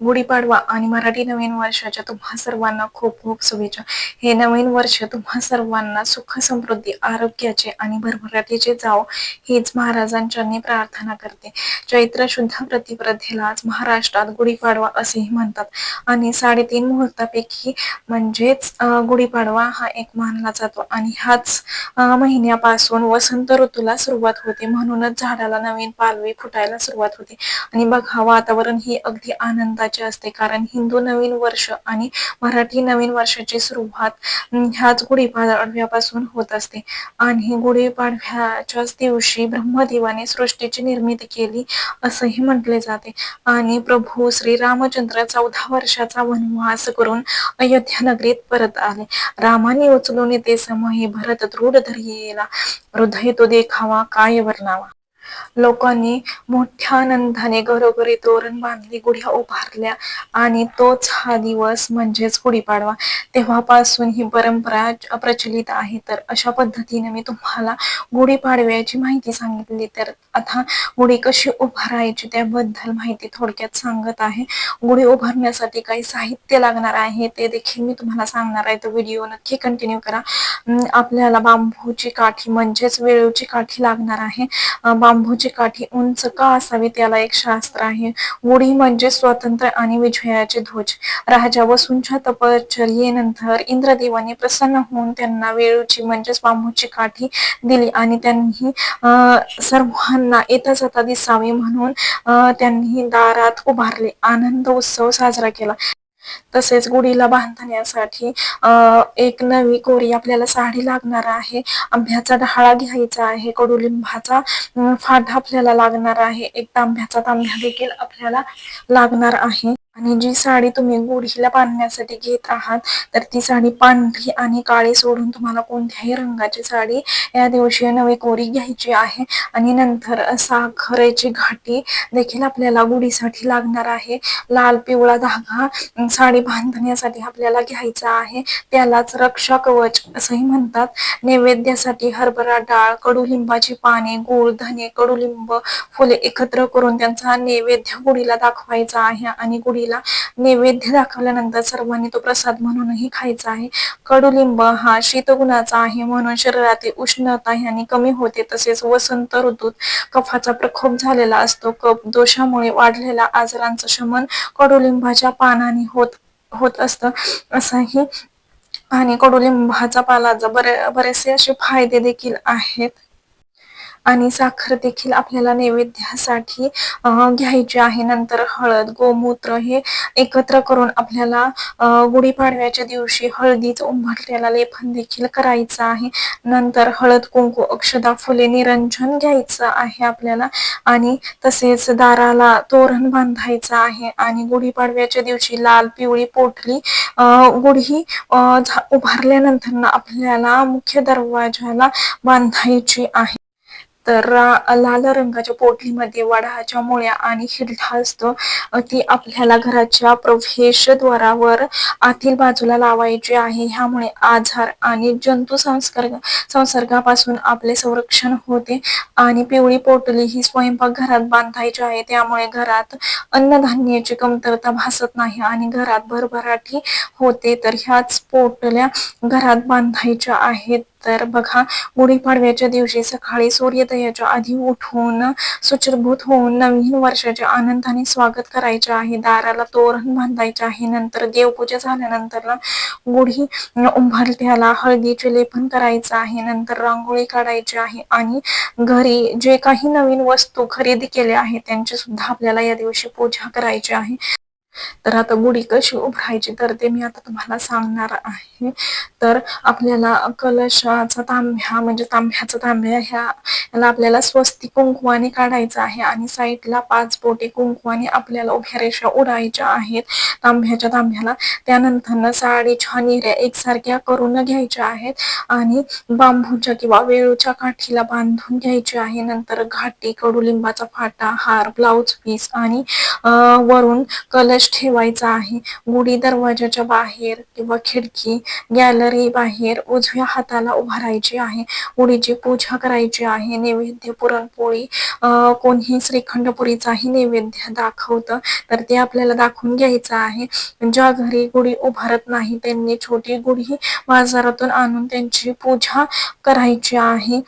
गुढीपाडवा आणि मराठी नवीन वर्षाच्या तुम्हा सर्वांना खूप खूप शुभेच्छा. हे नवीन वर्ष तुम्हा सर्वांना सुख समृद्धी आरोग्याचे आणि भरभराटीचे जाव हीच महाराजांच्या प्रार्थना करते. चैत्र शुद्ध प्रतिपदेला महाराष्ट्रात गुढीपाडवा असेही म्हणतात. आणि साडेतीन मुहूर्तापैकी म्हणजेच गुढीपाडवा हा एक मानला जातो. आणि ह्याच महिन्यापासून वसंत ऋतूला सुरुवात होते. म्हणूनच झाडाला नवीन पालवी फुटायला सुरुवात होते. आणि बघा वातावरण ही अगदी आनंद आनंदाचे असते. कारण हिंदू नवीन वर्ष आणि मराठी नवीन वर्षाची सुरुवात ह्याच गुढीपाडव्यापासून होत असते. आणि गुढीपाडव्याच्याच दिवशी ब्रह्मदेवाने सृष्टीची निर्मिती केली असंही म्हटले जाते. आणि प्रभू श्री रामचंद्र चौदा वर्षाचा वनवास करून अयोध्या नगरीत परत आले. रामाने उचलून येते समयी भरत दृढ धरियेला हृदय तो देखावा काय वर्णावा. लोकांनी मोठ्या आनंदाने घरोघरी तोरण बांधली गुढ्या उभारल्या आणि तोच हा दिवस म्हणजेच गुढीपाडवा. तेव्हापासून ही परंपरा प्रचलित आहे. तर अशा पद्धतीने मी तुम्हाला गुढीपाडव्याची माहिती सांगितली. तर आता गुढी कशी उभारायची त्याबद्दल माहिती थोडक्यात सांगत आहे. गुढी उभारण्यासाठी काही साहित्य लागणार आहे ते देखील मी तुम्हाला सांगणार आहे. तो व्हिडिओ नक्की कंटिन्यू करा. आपल्याला बांबूची काठी म्हणजेच वेळूची काठी लागणार आहे. बांबू बांबूची काठी उंच का असावी त्याला एक शास्त्र आहे. उडी म्हणजे स्वातंत्र्य आणि विजयाचे ध्वज. राजा वसूंच्या तपश्चर्येनंतर इंद्रदेवाने प्रसन्न होऊन त्यांना वेळूची म्हणजेच बांबूची काठी दिली आणि त्यांनी अं, सर्वांना येता जाता दिसावे म्हणून अं, त्यांनी दारात उभारले. आनंद उत्सव साजरा केला. तसेच गुढीला बांधण्यासाठी एक नवी कोरी आपल्याला साडी लागणार आहे. आंब्याचा डहाळा घ्यायचा आहे. कडुलिंबाचा फाटा आपल्याला लागणार आहे. एक तांब्याचा तांब्या देखील आपल्याला लागणार आहे. आणि जी साडी तुम्ही गुढीला बांधण्यासाठी घेत आहात तर ती साडी पांढरी आणि काळी सोडून तुम्हाला कोणत्याही रंगाची साडी या दिवशी नवी कोरी घ्यायची आहे. आणि नंतर साखरेची घाटी देखील आपल्याला गुढीसाठी लागणार आहे. लाल पिवळा धागा साडी बांधण्यासाठी आपल्याला घ्यायचा आहे. त्यालाच रक्षा कवच असंही म्हणतात. नैवेद्यासाठी हरभरा डाळ कडुलिंबाची पाने गुळ धने कडुलिंब फुले एकत्र करून त्यांचा नैवेद्य गुढीला दाखवायचा आहे. आणि गुढी देवीला नैवेद्य दाखवल्यानंतर सर्वांनी तो प्रसाद म्हणूनही खायचा आहे. कडुलिंब हा शीतगुणाचा आहे म्हणून शरीरातील उष्णता ह्याने कमी होते तसेच वसंत ऋतूत कफाचा प्रकोप झालेला असतो. कफ दोषामुळे वाढलेल्या आजारांचं शमन कडुलिंबाच्या पानाने होत होत असतं. असाही आणि कडुलिंबाचा पालाचा बरे बरेचसे असे फायदे देखील आहेत. आणि साखर देखील आपल्याला नैवेद्यासाठी घ्यायची आहे. नंतर हळद गोमूत्र हे एकत्र करून आपल्याला गुढीपाडव्याच्या दिवशी हळदीच उंबरलेला लेपन देखील करायचं आहे. नंतर हळद कुंकू अक्षदा फुले निरंजन घ्यायचं आहे आपल्याला. आणि तसेच दाराला तोरण बांधायचं आहे. आणि गुढीपाडव्याच्या दिवशी लाल पिवळी पोटली गुढी झा- उभारल्यानंतर ना आपल्याला मुख्य दरवाजाला बांधायची आहे. तर रा- लाल रंगाच्या पोटलीमध्ये वडाच्या मुळ्या आणि हिरडा असतो ती आपल्याला घराच्या प्रवेशद्वारावर आतील बाजूला लावायची आहे. ह्यामुळे आजार आणि जंतू संसर्ग संसर्गापासून आपले संरक्षण होते आणि पिवळी पोटली ही स्वयंपाक घरात बांधायची आहे. त्यामुळे घरात अन्नधान्याची कमतरता भासत नाही आणि घरात भरभराटी होते. तर ह्याच पोटल्या घरात बांधायच्या आहेत. तर बघा गुढीपाडव्याच्या दिवशी सकाळी सूर्योदयाच्या आधी उठून सुचरभूत होऊन नवीन वर्षाच्या आनंदाने स्वागत करायचे आहे. दाराला तोरण बांधायचे आहे. नंतर देवपूजा झाल्यानंतर ना गुढी उंभारत्याला हळदीचे लेपन करायचं आहे. नंतर रांगोळी काढायची आहे आणि घरी जे काही नवीन वस्तू खरेदी केल्या आहेत त्यांची सुद्धा आपल्याला या दिवशी पूजा करायची आहे. तर आता गुढी कशी उभारायची तर ते मी आता तुम्हाला सांगणार आहे. तर आपल्याला कलशाचा तांब्या म्हणजे तांब्याचा तांब्या ह्या याला आपल्याला स्वस्ती कुंकवाने काढायचा आहे आणि साईडला पाच बोटे कुंकवाने आपल्याला उभ्या रेषा उडायच्या आहेत. तांब्याच्या तांब्याला त्यानंतर साडीच्या निऱ्या एकसारख्या करून घ्यायच्या आहेत आणि बांबूच्या किंवा वेळूच्या काठीला बांधून घ्यायची आहे. नंतर घाटी कडुलिंबाचा फाटा हार ब्लाउज पीस आणि वरून कलश कलश ठेवायचा आहे. गुढी दरवाजाच्या बाहेर किंवा खिडकी गॅलरी बाहेर उजव्या हाताला उभारायची आहे. गुढीची पूजा करायची आहे. नैवेद्य पुरणपोळी कोणी कोणीही श्रीखंडपुरीचाही नैवेद्य दाखवतं तर ते आपल्याला दाखवून घ्यायचं आहे. ज्या घरी गुढी उभारत नाही त्यांनी छोटी गुढी बाजारातून आणून त्यांची पूजा करायची आहे.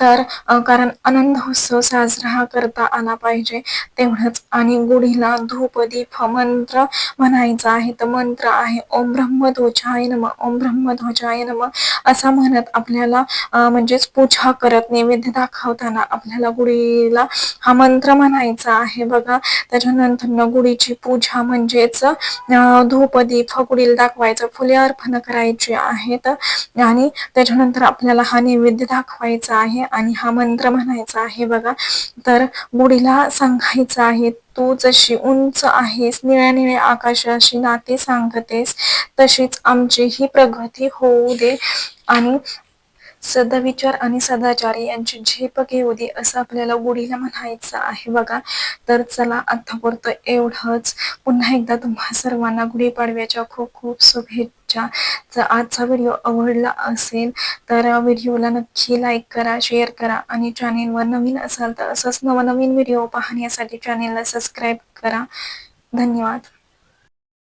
तर कारण आनंद उत्सव साजरा करता आला पाहिजे तेवढंच. आणि गुढीला धूप दीप मंत्र म्हणायचा आहे. तर मंत्र आहे ओम ब्रह्मध्वजाय नम ओम ब्रह्मध्वजाय नम. असा म्हणत आपल्याला म्हणजेच पूजा करत नैवेद्य दाखवताना आपल्याला गुढीला हा मंत्र म्हणायचा आहे. बघा त्याच्यानंतर गुढीची पूजा म्हणजेच धूप दीप गुढीला दाखवायचं. फुले अर्पण करायची आहेत. आणि त्याच्यानंतर आपल्याला हा नैवेद्य दाखवायचा आहे. आहे आणि हा मंत्र म्हणायचा आहे बघा. तर गुढीला सांगायचं आहे तू जशी उंच आहेस निळ्या निळ्या आकाशाशी नाते सांगतेस तशीच आमची ही प्रगती होऊ दे. आणि सदविचार आणि सदाचार यांची झेप घेऊ दे असं आपल्याला गुढीला म्हणायचं आहे बघा. तर चला आतापुरतं एवढंच. पुन्हा एकदा तुम्हा सर्वांना गुढीपाडव्याच्या खूप खूप शुभेच्छा. जर आजचा व्हिडिओ आवडला असेल तर व्हिडिओला नक्की लाईक करा शेअर करा आणि चॅनेलवर नवीन असाल तर असंच नवनवीन व्हिडिओ पाहण्यासाठी चॅनेलला सबस्क्राईब करा. धन्यवाद.